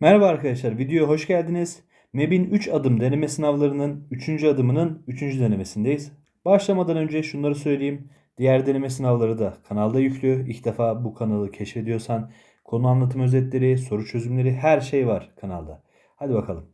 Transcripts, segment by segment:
Merhaba arkadaşlar, videoya hoş geldiniz. MEB'in 3 adım deneme sınavlarının 3. adımının 3. denemesindeyiz. Başlamadan önce şunları söyleyeyim. Diğer deneme sınavları da kanalda yüklü. İlk defa bu kanalı keşfediyorsan konu anlatım özetleri, soru çözümleri her şey var kanalda. Hadi bakalım.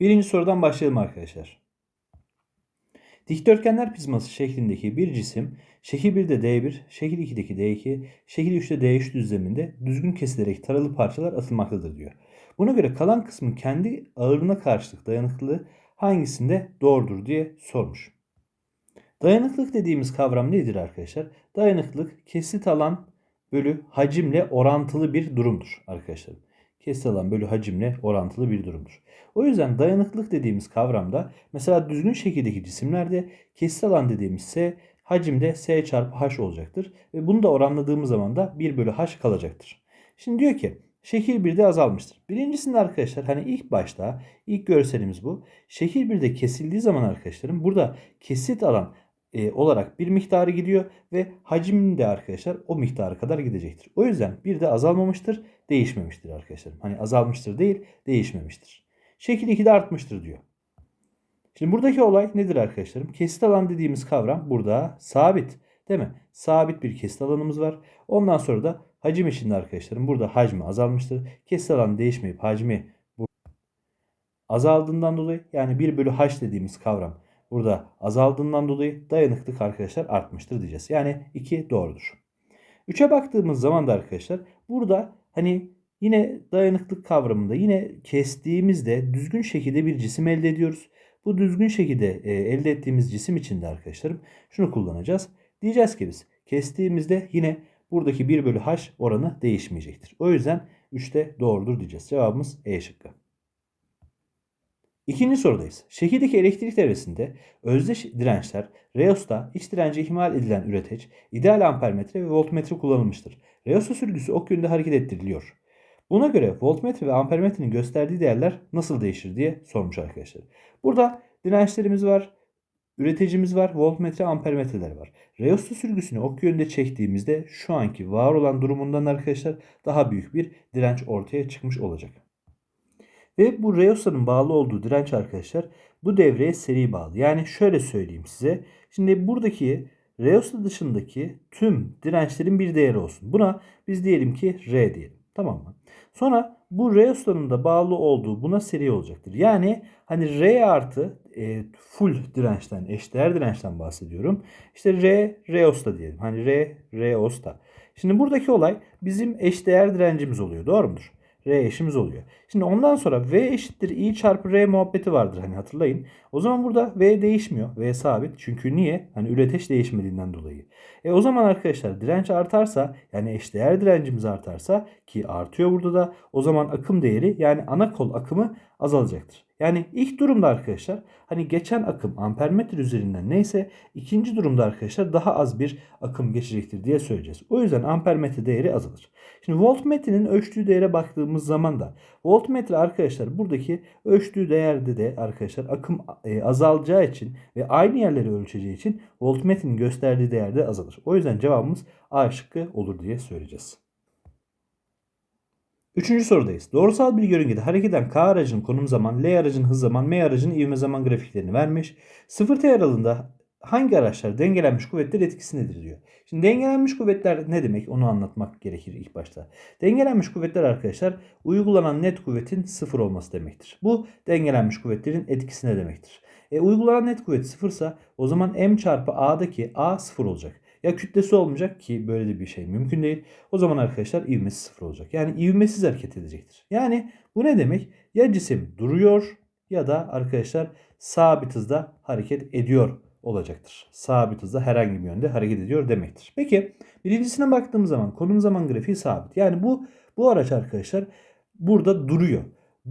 Birinci sorudan başlayalım arkadaşlar. Dikdörtgenler prizması şeklindeki bir cisim şekil 1'de D1, şekil 2'deki D2, şekil 3'te D3 düzleminde düzgün kesilerek taralı parçalar atılmaktadır diyor. Buna göre kalan kısmın kendi ağırlığına karşılık dayanıklılığı hangisinde doğrudur diye sormuş. Dayanıklılık dediğimiz kavram nedir arkadaşlar? Dayanıklılık kesit alan bölü hacimle orantılı bir durumdur arkadaşlar. Kesit alan bölü hacimle orantılı bir durumdur. O yüzden dayanıklılık dediğimiz kavramda mesela düzgün şekildeki cisimlerde kesit alan dediğimiz ise hacimde S çarpı H olacaktır. Ve bunu da oranladığımız zaman da 1 bölü H kalacaktır. Şimdi diyor ki şekil 1'de azalmıştır. Birincisinde arkadaşlar hani ilk başta ilk görselimiz bu. Şekil 1'de kesildiği zaman arkadaşlarım burada kesit alan e, olarak bir miktarı gidiyor ve hacim de arkadaşlar o miktarı kadar gidecektir. O yüzden bir de azalmamıştır, değişmemiştir arkadaşlarım. Hani azalmıştır değil, değişmemiştir. Şekil 2'de artmıştır diyor. Şimdi buradaki olay nedir arkadaşlarım? Kesit alan dediğimiz kavram burada sabit. Değil mi? Sabit bir kesit alanımız var. Ondan sonra da hacim içinde arkadaşlarım burada hacmi azalmıştır. Kesit alanı değişmeyip hacmi azaldığından dolayı yani 1 bölü h dediğimiz kavram burada azaldığından dolayı dayanıklık arkadaşlar artmıştır diyeceğiz. Yani 2 doğrudur. 3'e baktığımız zaman da arkadaşlar burada hani yine dayanıklık kavramında yine kestiğimizde düzgün şekilde bir cisim elde ediyoruz. Bu düzgün şekilde e, elde ettiğimiz cisim için de arkadaşlarım şunu kullanacağız. Diyeceğiz ki biz kestiğimizde yine buradaki 1 bölü h oranı değişmeyecektir. O yüzden 3'te doğrudur diyeceğiz. Cevabımız E şıkkı. İkinci sorudayız. Şekildeki elektrik devresinde özdeş dirençler Reos'ta iç direnci ihmal edilen üreteç, ideal ampermetre ve voltmetre kullanılmıştır. Reos'a sürgüsü ok yönünde hareket ettiriliyor. Buna göre voltmetre ve ampermetrenin gösterdiği değerler nasıl değişir diye sormuş arkadaşlar. Burada dirençlerimiz var, üreticimiz var, voltmetre, ampermetreler var. Reos'ta sürgüsünü ok yönünde çektiğimizde şu anki var olan durumundan arkadaşlar daha büyük bir direnç ortaya çıkmış olacak. Ve bu Reosa'nın bağlı olduğu direnç arkadaşlar bu devreye seri bağlı. Yani şöyle söyleyeyim size. Şimdi buradaki Reosa dışındaki tüm dirençlerin bir değeri olsun. Buna biz diyelim ki R diyelim. Tamam mı? Sonra bu Reosa'nın da bağlı olduğu buna seri olacaktır. Yani hani R artı e, full dirençten, eşdeğer dirençten bahsediyorum. İşte R, Reos'ta diyelim. Hani R, Reos'ta. Şimdi buradaki olay bizim eşdeğer direncimiz oluyor. Doğru mudur? R eşimiz oluyor. Şimdi ondan sonra V eşittir I çarpı R muhabbeti vardır hani hatırlayın. O zaman burada V değişmiyor. V sabit. Çünkü niye? Hani üreteç değişmediğinden dolayı. E o zaman arkadaşlar direnç artarsa yani eşdeğer direncimiz artarsa ki artıyor burada da o zaman akım değeri yani ana kol akımı azalacaktır. Yani ilk durumda arkadaşlar hani geçen akım ampermetre üzerinden neyse ikinci durumda arkadaşlar daha az bir akım geçecektir diye söyleyeceğiz. O yüzden ampermetre değeri azalır. Şimdi voltmetrenin ölçtüğü değere baktığımız zaman da voltmetre arkadaşlar buradaki ölçtüğü değerde de arkadaşlar akım e, azalacağı için ve aynı yerleri ölçeceği için voltmetrenin gösterdiği değerde azalır. O yüzden cevabımız A şıkkı olur diye söyleyeceğiz. Üçüncü sorudayız. Doğrusal bir yörüngede hareket eden K aracının konum zaman, L aracının hız zaman, M aracının ivme zaman grafiklerini vermiş. 0T aralığında hangi araçlar dengelenmiş kuvvetler etkisindedir diyor. Şimdi dengelenmiş kuvvetler ne demek onu anlatmak gerekir ilk başta. Dengelenmiş kuvvetler arkadaşlar uygulanan net kuvvetin sıfır olması demektir. Bu dengelenmiş kuvvetlerin etkisine demektir. E, uygulanan net kuvvet sıfırsa o zaman M çarpı A'daki A sıfır olacak. Ya kütlesi olmayacak ki böyle de bir şey mümkün değil. O zaman arkadaşlar ivmesi sıfır olacak. Yani ivmesiz hareket edecektir. Yani bu ne demek? Ya cisim duruyor ya da arkadaşlar sabit hızda hareket ediyor olacaktır. Sabit hızda herhangi bir yönde hareket ediyor demektir. Peki birincisine baktığımız zaman konum zaman grafiği sabit. Yani bu bu araç arkadaşlar burada duruyor.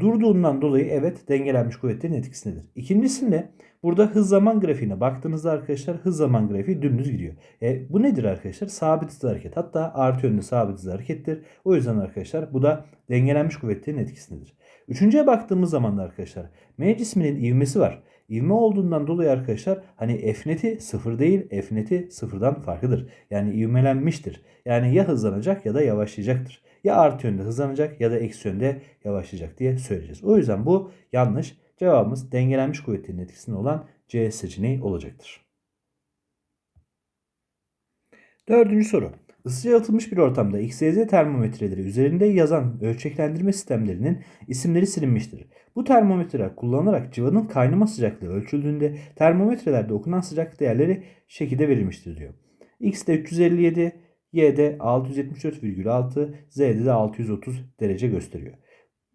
Durduğundan dolayı evet dengelenmiş kuvvetlerin etkisindedir. İkincisinde burada hız zaman grafiğine baktığınızda arkadaşlar hız zaman grafiği dümdüz gidiyor. E, bu nedir arkadaşlar? Sabit hızlı hareket. Hatta artı yönlü sabit hızlı harekettir. O yüzden arkadaşlar bu da dengelenmiş kuvvetlerin etkisindedir. Üçüncüye baktığımız zaman da arkadaşlar M cisminin ivmesi var. ivme olduğundan dolayı arkadaşlar hani F neti sıfır değil F neti sıfırdan farklıdır. Yani ivmelenmiştir. Yani ya hızlanacak ya da yavaşlayacaktır. Ya artı yönde hızlanacak ya da eksi yönde yavaşlayacak diye söyleyeceğiz. O yüzden bu yanlış. Cevabımız dengelenmiş kuvvetlerin etkisinde olan C seçeneği olacaktır. Dördüncü soru. Isıya yalıtılmış bir ortamda XYZ termometreleri üzerinde yazan ölçeklendirme sistemlerinin isimleri silinmiştir. Bu termometreler kullanılarak civanın kaynama sıcaklığı ölçüldüğünde termometrelerde okunan sıcaklık değerleri şekilde verilmiştir diyor. X'de 357, Y'de 674,6, Z'de de 630 derece gösteriyor.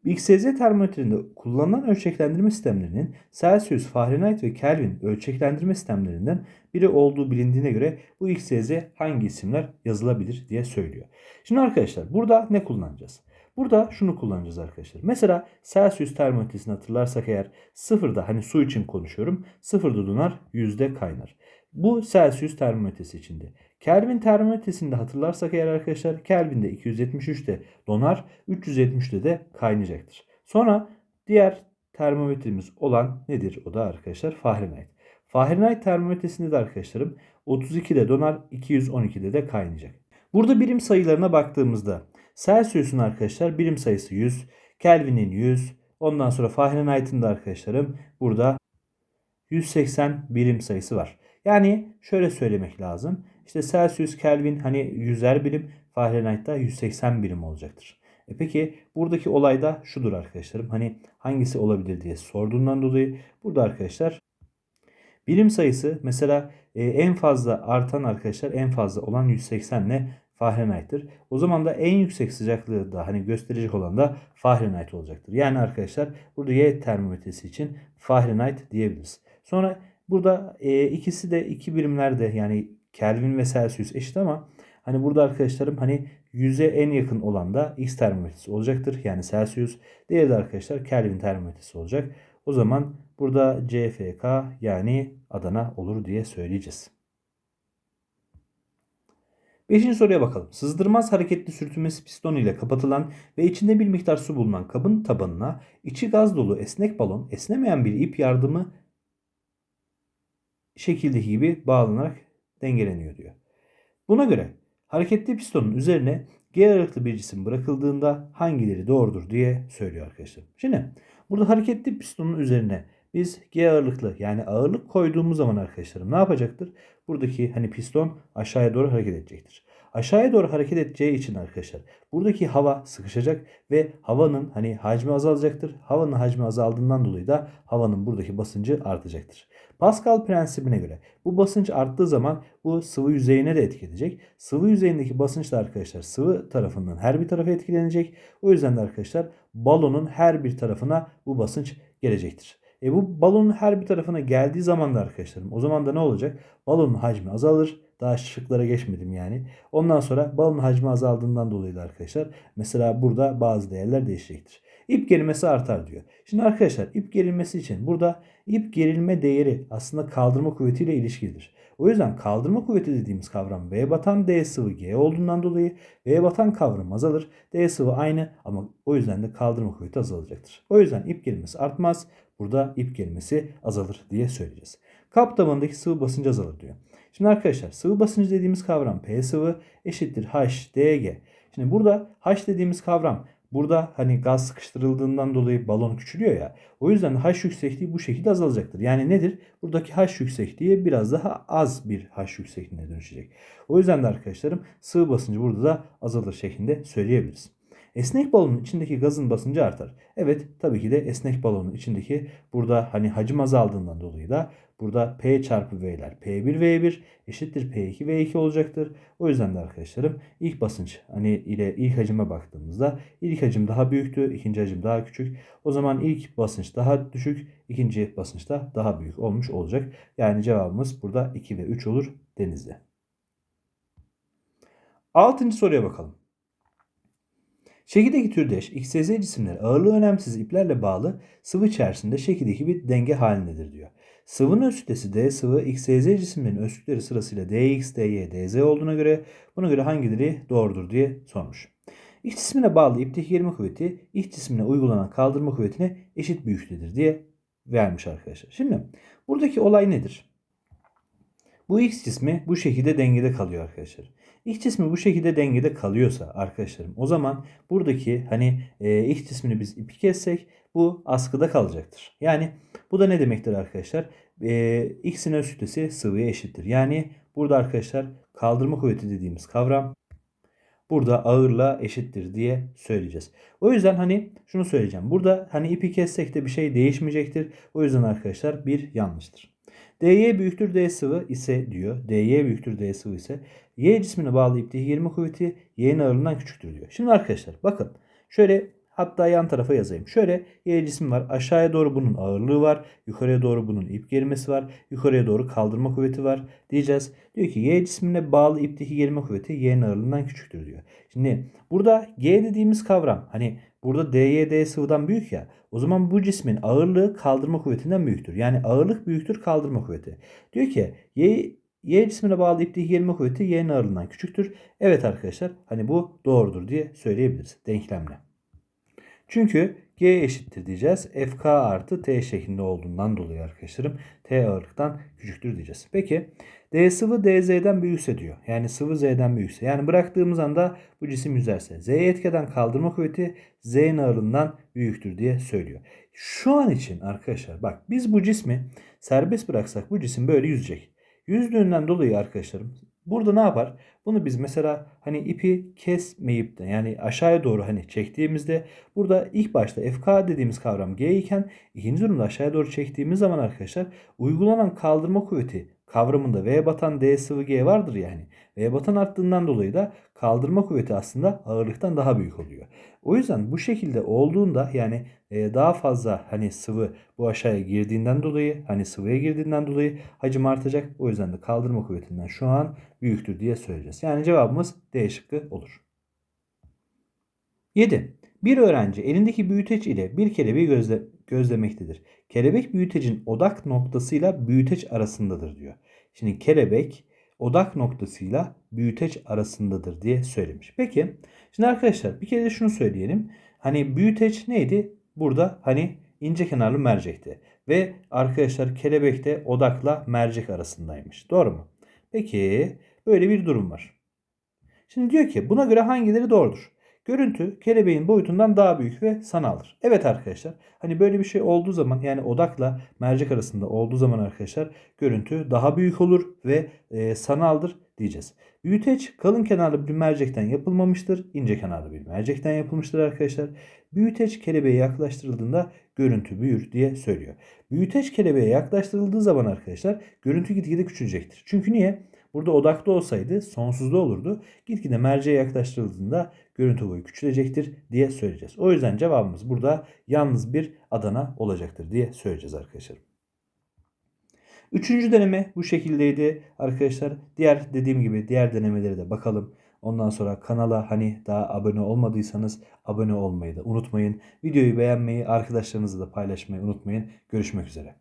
XYZ termometrelerinde kullanılan ölçeklendirme sistemlerinin Celsius, Fahrenheit ve Kelvin ölçeklendirme sistemlerinden biri olduğu bilindiğine göre bu XYZ hangi isimler yazılabilir diye söylüyor. Şimdi arkadaşlar burada ne kullanacağız? Burada şunu kullanacağız arkadaşlar. Mesela Celsius termometresini hatırlarsak eğer sıfırda hani su için konuşuyorum. Sıfırda donar yüzde kaynar. Bu Celsius termometresi içinde. Kelvin termometresinde hatırlarsak eğer arkadaşlar Kelvin'de 273'te donar, 370'te de kaynayacaktır. Sonra diğer termometremiz olan nedir? O da arkadaşlar Fahrenheit. Fahrenheit termometresinde de arkadaşlarım 32'de donar, 212'de de kaynayacak. Burada birim sayılarına baktığımızda Celsius'un arkadaşlar birim sayısı 100, Kelvin'in 100, ondan sonra Fahrenheit'in de arkadaşlarım burada 180 birim sayısı var. Yani şöyle söylemek lazım. İşte Celsius, Kelvin hani yüzer birim, Fahrenheit'ta 180 birim olacaktır. E peki buradaki olay da şudur arkadaşlarım. Hani hangisi olabilir diye sorduğundan dolayı burada arkadaşlar birim sayısı mesela e, en fazla artan arkadaşlar en fazla olan 180 ile Fahrenheit'tir. O zaman da en yüksek sıcaklığı da hani gösterecek olan da Fahrenheit olacaktır. Yani arkadaşlar burada Y termometresi için Fahrenheit diyebiliriz. Sonra burada e, ikisi de iki birimlerde yani Kelvin ve Celsius eşit ama hani burada arkadaşlarım hani 100'e en yakın olan da X termometresi olacaktır. Yani Celsius. Diğeri de arkadaşlar Kelvin termometresi olacak. O zaman burada CFK yani Adana olur diye söyleyeceğiz. Beşinci soruya bakalım. Sızdırmaz hareketli sürtünmesi pistonu ile kapatılan ve içinde bir miktar su bulunan kabın tabanına içi gaz dolu esnek balon esnemeyen bir ip yardımı şekildeki gibi bağlanarak dengeleniyor diyor. Buna göre hareketli pistonun üzerine G ağırlıklı bir cisim bırakıldığında hangileri doğrudur diye söylüyor arkadaşlar. Şimdi burada hareketli pistonun üzerine biz G ağırlıklı yani ağırlık koyduğumuz zaman arkadaşlarım ne yapacaktır? Buradaki hani piston aşağıya doğru hareket edecektir. Aşağıya doğru hareket edeceği için arkadaşlar buradaki hava sıkışacak ve havanın hani hacmi azalacaktır. Havanın hacmi azaldığından dolayı da havanın buradaki basıncı artacaktır. Pascal prensibine göre bu basınç arttığı zaman bu sıvı yüzeyine de etki edecek. Sıvı yüzeyindeki basınç da arkadaşlar sıvı tarafından her bir tarafa etkilenecek. O yüzden de arkadaşlar balonun her bir tarafına bu basınç gelecektir. E bu balonun her bir tarafına geldiği zaman da arkadaşlarım o zaman da ne olacak? Balonun hacmi azalır. Daha şıklara geçmedim yani. Ondan sonra balonun hacmi azaldığından dolayı da arkadaşlar mesela burada bazı değerler değişecektir. İp gerilmesi artar diyor. Şimdi arkadaşlar ip gerilmesi için burada ip gerilme değeri aslında kaldırma kuvvetiyle ilişkilidir. O yüzden kaldırma kuvveti dediğimiz kavram V batan D sıvı G olduğundan dolayı V batan kavram azalır. D sıvı aynı ama o yüzden de kaldırma kuvveti azalacaktır. O yüzden ip gerilmesi artmaz. Burada ip gerilmesi azalır diye söyleyeceğiz. Kap tabanındaki sıvı basıncı azalır diyor. Şimdi arkadaşlar sıvı basıncı dediğimiz kavram P sıvı eşittir H DG. Şimdi burada H dediğimiz kavram burada hani gaz sıkıştırıldığından dolayı balon küçülüyor ya. O yüzden H yüksekliği bu şekilde azalacaktır. Yani nedir? Buradaki H yüksekliği biraz daha az bir H yüksekliğine dönüşecek. O yüzden de arkadaşlarım sıvı basıncı burada da azalır şeklinde söyleyebiliriz. Esnek balonun içindeki gazın basıncı artar. Evet tabii ki de esnek balonun içindeki burada hani hacim azaldığından dolayı da burada P çarpı V'ler P1 V1 eşittir P2 V2 olacaktır. O yüzden de arkadaşlarım ilk basınç hani ile ilk hacime baktığımızda ilk hacim daha büyüktü, ikinci hacim daha küçük. O zaman ilk basınç daha düşük, ikinci basınç da daha büyük olmuş olacak. Yani cevabımız burada 2 ve 3 olur denizde. Altıncı soruya bakalım. Şekildeki türdeş XYZ cisimler ağırlığı önemsiz iplerle bağlı sıvı içerisinde şekildeki bir denge halindedir diyor. Sıvının öz D sıvı XYZ cisimlerin öz kütleleri sırasıyla DX, DY, DZ olduğuna göre buna göre hangileri doğrudur diye sormuş. X cismine bağlı ipteki gerilme kuvveti X cismine uygulanan kaldırma kuvvetine eşit büyüklüktedir diye vermiş arkadaşlar. Şimdi buradaki olay nedir? Bu x cismi bu şekilde dengede kalıyor arkadaşlar. X cismi bu şekilde dengede kalıyorsa arkadaşlarım o zaman buradaki hani e, X cismini biz ipi kessek bu askıda kalacaktır. Yani bu da ne demektir arkadaşlar? E, X'in öz kütlesi sıvıya eşittir. Yani burada arkadaşlar kaldırma kuvveti dediğimiz kavram burada ağırlığa eşittir diye söyleyeceğiz. O yüzden hani şunu söyleyeceğim. Burada hani ipi kessek de bir şey değişmeyecektir. O yüzden arkadaşlar bir yanlıştır. dy büyüktür d sıvı ise diyor. dy büyüktür d sıvı ise y cismine bağlı ipteki 20 kuvveti y'nin ağırlığından küçüktür diyor. Şimdi arkadaşlar bakın şöyle hatta yan tarafa yazayım. Şöyle y cismi var. Aşağıya doğru bunun ağırlığı var. Yukarıya doğru bunun ip gerilmesi var. Yukarıya doğru kaldırma kuvveti var diyeceğiz. Diyor ki y cismine bağlı ipteki gerilme kuvveti y'nin ağırlığından küçüktür diyor. Şimdi burada g dediğimiz kavram hani burada dy d sıvıdan büyük ya. O zaman bu cismin ağırlığı kaldırma kuvvetinden büyüktür. Yani ağırlık büyüktür kaldırma kuvveti. Diyor ki y Y cismine bağlı ipteki gerilme kuvveti y'nin ağırlığından küçüktür. Evet arkadaşlar hani bu doğrudur diye söyleyebiliriz denklemle. Çünkü G eşittir diyeceğiz. FK artı T şeklinde olduğundan dolayı arkadaşlarım T ağırlıktan küçüktür diyeceğiz. Peki D sıvı DZ'den büyükse diyor. Yani sıvı Z'den büyükse. Yani bıraktığımız anda bu cisim yüzerse. Z'ye etkeden kaldırma kuvveti Z'nin ağırlığından büyüktür diye söylüyor. Şu an için arkadaşlar bak biz bu cismi serbest bıraksak bu cisim böyle yüzecek. Yüzdüğünden dolayı arkadaşlarım burada ne yapar? Bunu biz mesela hani ipi kesmeyip de yani aşağıya doğru hani çektiğimizde burada ilk başta FK dediğimiz kavram G iken ikinci durumda aşağıya doğru çektiğimiz zaman arkadaşlar uygulanan kaldırma kuvveti kavramında V batan D sıvı G vardır yani. V batan arttığından dolayı da kaldırma kuvveti aslında ağırlıktan daha büyük oluyor. O yüzden bu şekilde olduğunda yani e, daha fazla hani sıvı bu aşağıya girdiğinden dolayı hani sıvıya girdiğinden dolayı hacim artacak. O yüzden de kaldırma kuvvetinden şu an büyüktür diye söyleyeceğiz. Yani cevabımız D şıkkı olur. 7. Bir öğrenci elindeki büyüteç ile bir kelebeği gözle, gözlemektedir. Kelebek büyütecin odak noktasıyla büyüteç arasındadır diyor. Şimdi kelebek odak noktasıyla büyüteç arasındadır diye söylemiş. Peki şimdi arkadaşlar bir kere de şunu söyleyelim. Hani büyüteç neydi? Burada hani ince kenarlı mercekti. Ve arkadaşlar kelebek de odakla mercek arasındaymış. Doğru mu? Peki böyle bir durum var. Şimdi diyor ki buna göre hangileri doğrudur? Görüntü kelebeğin boyutundan daha büyük ve sanaldır. Evet arkadaşlar hani böyle bir şey olduğu zaman yani odakla mercek arasında olduğu zaman arkadaşlar görüntü daha büyük olur ve e, sanaldır diyeceğiz. Büyüteç kalın kenarlı bir mercekten yapılmamıştır. ince kenarlı bir mercekten yapılmıştır arkadaşlar. Büyüteç kelebeğe yaklaştırıldığında görüntü büyür diye söylüyor. Büyüteç kelebeğe yaklaştırıldığı zaman arkadaşlar görüntü gitgide küçülecektir. Çünkü niye? Burada odakta olsaydı sonsuzda olurdu. Gitgide merceğe yaklaştırıldığında görüntü boyu küçülecektir diye söyleyeceğiz. O yüzden cevabımız burada yalnız bir Adana olacaktır diye söyleyeceğiz arkadaşlar. Üçüncü deneme bu şekildeydi arkadaşlar. Diğer dediğim gibi diğer denemeleri de bakalım. Ondan sonra kanala hani daha abone olmadıysanız abone olmayı da unutmayın. Videoyu beğenmeyi, arkadaşlarınızla da paylaşmayı unutmayın. Görüşmek üzere.